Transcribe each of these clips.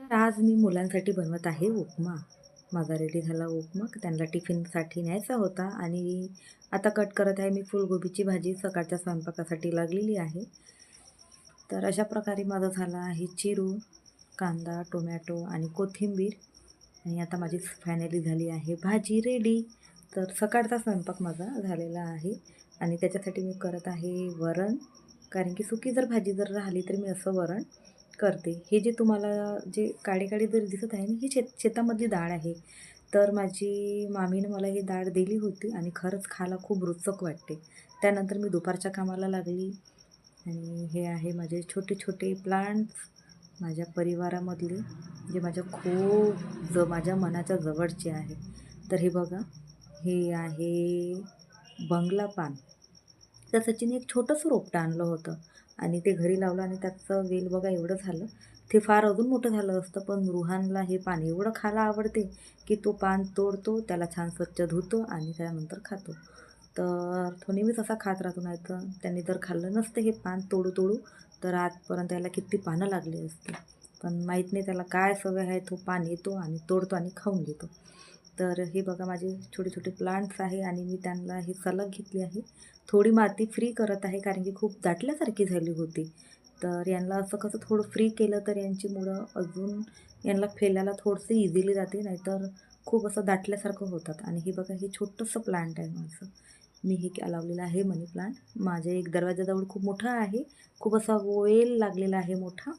तर आज मी मुलांसाठी बनवत आहे उपमा. माझा रेडी झाला उपमा. त्यांना टिफिनसाठी न्यायचा होता आणि आता कट करत आहे मी फुलगोबीची भाजी. सकाळच्या स्वयंपाकासाठी लागलेली आहे. तर अशा प्रकारे माझं झालं आहे चिरू कांदा टोमॅटो आणि कोथिंबीर. आणि आता माझी फायनली झाली आहे भाजी रेडी तर सकाळचा स्वयंपाक माझा झालेला आहे. आणि त्याच्यासाठी मी करत आहे वरण. कारण की सुकी जर भाजी जर राहिली तर मी असं वरण करते. हे जे तुम्हाला जे काळे काळे जर दिसत आहे ना ही शेत शेतामधली डाळ आहे. तर माझी मामीनं मला ही डाळ दिली होती आणि खरंच खायला खूप रुचक वाटते. त्यानंतर मी दुपारच्या कामाला लागली आणि हे आहे माझे छोटे छोटे प्लांट्स माझ्या परिवारामधले जे माझ्या खूप ज माझ्या मनाच्या जवळचे आहे. तर हे बघा हे आहे बंगला पान. तर सचिन एक छोटंसं रोपटं आणलं होतं. आणि ते घरी लावलं आणि त्याचं वेल बघा एवढं झालं. ते फार अजून मोठं झालं असतं पण रुहानला हे पान एवढं खायला आवडते की तो पान तोडतो त्याला छान स्वच्छ धुतो आणि त्यानंतर खातो. तर तो नेहमीच असा खात राहतो नाही तर त्यांनी जर खाल्लं नसतं हे पान तोडू तोडू तर आजपर्यंत याला किती पानं लागली असते पण माहीत नाही त्याला काय सवय आहे तो पान येतो आणि तोडतो आणि खाऊन घेतो. तर हे बघा माझे छोटे छोटे प्लांट्स आहे आणि मी त्यांना हे सलग घेतली आहे. थोडी माती फ्री करत आहे कारण की खूप दाटल्यासारखी झाली होती. तर यांना असं कसं थोडं फ्री केलं तर यांची मुळं अजून यांना फेलायला थोडंसं इझिली जाते नाहीतर खूप असं दाटल्यासारखं होतात. आणि हे बघा हे छोटंसं प्लांट आहे माझं. मी हे लावलेलं आहे मनी प्लांट माझ्या एक दरवाजाजवळ खूप मोठं आहे. खूप असा वेल लागलेला आहे मोठा.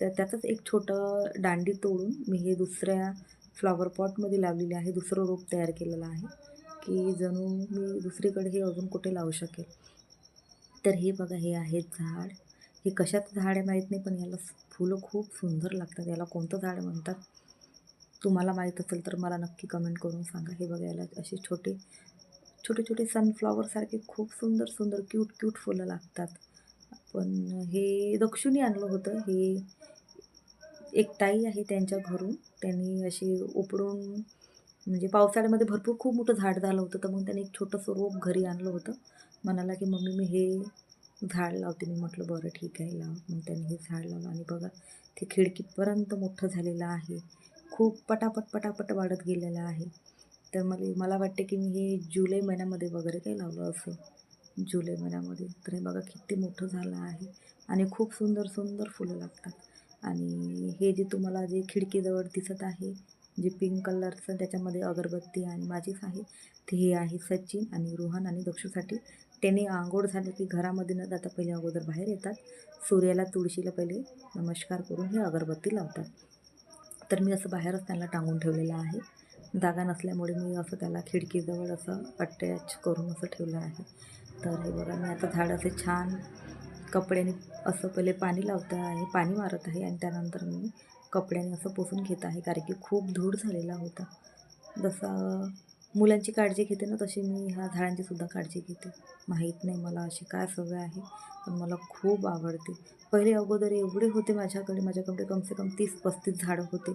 तर त्याचंच एक छोटं दांडी तोडून मी हे दुसऱ्या फ्लॉवर पॉटमध्ये लावलेली आहे. दुसरं रोप तयार केलेलं आहे की जणू मी दुसरीकडे हे अजून कुठे लावू शकेल? तर हे बघा हे आहे झाड. हे कशाचं झाड आहे माहीत नाही पण याला फुलं खूप सुंदर लागतात. याला कोणतं झाड म्हणतात? तुम्हाला माहीत असेल तर मला नक्की कमेंट करून सांगा. हे बघा याला असे छोटे छोटे छोटे सनफ्लॉवरसारखे खूप सुंदर सुंदर क्यूट क्यूट फुलं लागतात. पण हे दक्षिणी आणलं होतं. हे एक ताई आहे त्यांच्या घरून. त्यांनी अशी उपडून म्हणजे पावसाळ्यामध्ये भरपूर खूप मोठं झाड झालं होतं तर मग त्यांनी एक छोटंसं रोप घरी आणलं होतं. म्हणाला की मम्मी मी हे झाड लावते. मी म्हटलं बरं ठीक आहे लाव. मग त्यांनी हे झाड लावलं आणि बघा ते खिडकीपर्यंत मोठं झालेलं आहे. खूप पटापट पटापट वाढत गेलेलं आहे. तर मला मला वाटते की मी हे जुलै महिन्यामध्ये वगैरे काही लावलं असं जुलै महिन्यामध्ये. तर हे बघा किती मोठं झालं आहे. आणि खूप सुंदर सुंदर फुलं लागतात. आणि हे जे तुम्हाला जे खिडकीजवळ दिसत आहे जे पिंक कलरचं त्याच्यामध्ये अगरबत्ती आणि माझीच आहे ते हे आहे सचिन आणि रोहन आणि दक्षूसाठी. त्याने आंघोळ झाले की घरामध्ये न जाता पहिले अगोदर बाहेर येतात. सूर्याला तुळशीला पहिले नमस्कार करून हे अगरबत्ती लावतात. तर मी असं बाहेरच त्यांना टांगून ठेवलेलं आहे. जागा नसल्यामुळे मी असं त्याला खिडकीजवळ असं अटॅच करून असं ठेवलं आहे. तर हे बघा मी आता झाड असे छान कपड्याने असं पहिले पाणी लावत आहे पाणी मारत आहे आणि त्यानंतर मी कपड्याने असं पुसून घेत आहे कारण की खूप धूळ झालेला होता. जसं मुलांची काळजी घेते ना तशी मी ह्या झाडांची सुद्धा काळजी घेते. माहीत नाही मला अशी काय सवय आहे पण मला खूप आवडते. पहिले अगोदर एवढे होते माझ्याकडे माझ्याकडे कमसे कम तीस पस्तीस झाडं होते.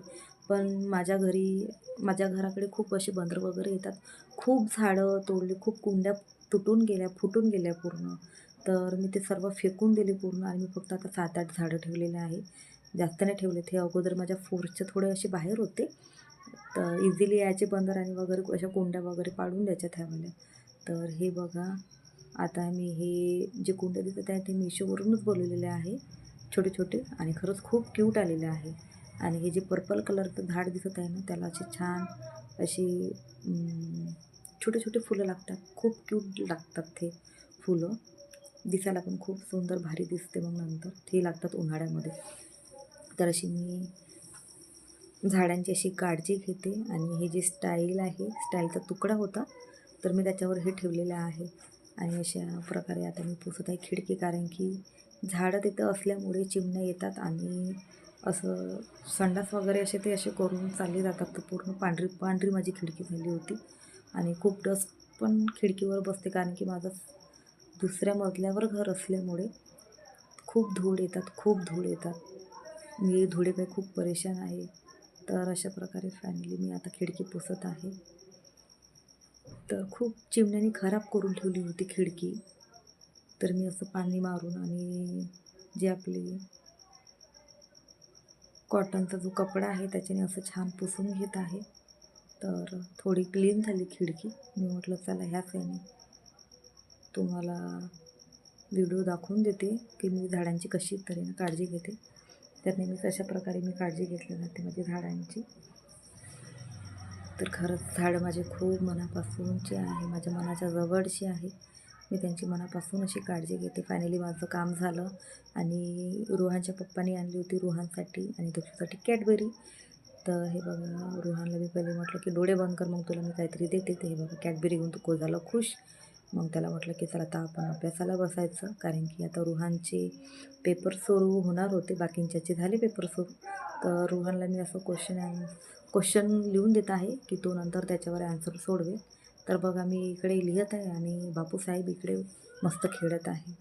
पण माझ्या घरी माझ्या घराकडे खूप असे बंदर वगैरे येतात. खूप झाडं तोडली खूप कुंड्या तुटून गेल्या फुटून गेल्या पूर्ण. तर मी ते सर्व फेकून दिले पूर्ण आणि मी फक्त आता सात आठ झाडं ठेवलेले आहे. जास्त नाही ठेवले ते अगोदर माझ्या फोर्सचे थोडे असे बाहेर होते. तर इझिली यायचे बंदर आणि वगैरे अशा कुंड्या वगैरे पाडून द्यायच्या ठेवायला तर हे बघा. आता मी हे जे कुंड्या दिसत आहे ते मिशोवरूनच बोलवलेले आहे. छोटे छोटे आणि खरंच खूप क्यूट आलेले आहे. आणि हे जे पर्पल कलरचं झाड दिसत आहे ना त्याला असे छान अशी छोटे छोटे फुलं लागतात. खूप क्यूट लागतात ते फुलं. दिसायला पण खूप सुंदर भारी दिसते मग नंतर. ते लागतात उन्हाळ्यामध्ये. तर अशी मी झाडांची अशी काळजी घेते आणि हे जे स्टाईल आहे स्टाईलचा तुकडा होता तर मी त्याच्यावर हे ठेवलेलं आहे. आणि अशा प्रकारे आता मी पुसत आहे खिडकी कारण की झाडं तिथं असल्यामुळे चिमण्या येतात आणि असं संडास वगैरे असे ते असे करून चालले जातात. तर पूर्ण पांढरी पांढरी माझी खिडकी झाली होती. आणि खूप डस्ट पण खिडकीवर बसते कारण की माझं दुसऱ्या मजल्यावर घर असल्यामुळे खूप धूळ येतात खूप धूळ येतात. मी धुळेपाई खूप परेशान आहे. तर अशा प्रकारे फायनली मी आता खिडकी पुसत आहे. तर खूप चिमण्याने खराब करून ठेवली होती खिडकी. तर मी असं पाणी मारून आणि जे आपली कॉटनचा जो कपडा आहे त्याच्याने असं छान पुसून घेत आहे. तर थोडी क्लीन झाली खिडकी. मी म्हटलं चला ह्याच याने तुम्हाला व्हिडिओ दाखवून देते की मी झाडांची कशी तऱ्हेनं काळजी घेते. तर नेहमीच अशा प्रकारे मी काळजी घेतली जाते माझ्या झाडांची. तर खरंच झाडं माझे खूप मनापासूनचे आहे माझ्या मनाच्या जवळची आहे. मी त्यांची मनापासून अशी काळजी घेते. फायनली माझं काम झालं आणि रुहानच्या पप्पानी आणली होती रुहानसाठी आणि दुसऱ्यासाठी कॅडबेरी. तर हे बघा रुहानला मी पहिले म्हटलं की डोळे बंद कर मग तुला मी काहीतरी देते. ते हे बघा कॅडबेरी घेऊन तो झाला खुश. मग त्याला म्हटलं की चला आता आपण अभ्यासाला बसायचं. कारण की आता रुहानचे पेपर सुरू होणार होते बाकींच्याचे झाले पेपर सुरू. तर रुहानला मी असं क्वेश्चन क्वेश्चन लिहून देत आहे की तो नंतर त्याच्यावर ॲन्सर सोडवेल. तर बघा मी इकडे लिहित आहे आणि बापूसाहेब इकडे मस्त खेळत आहे.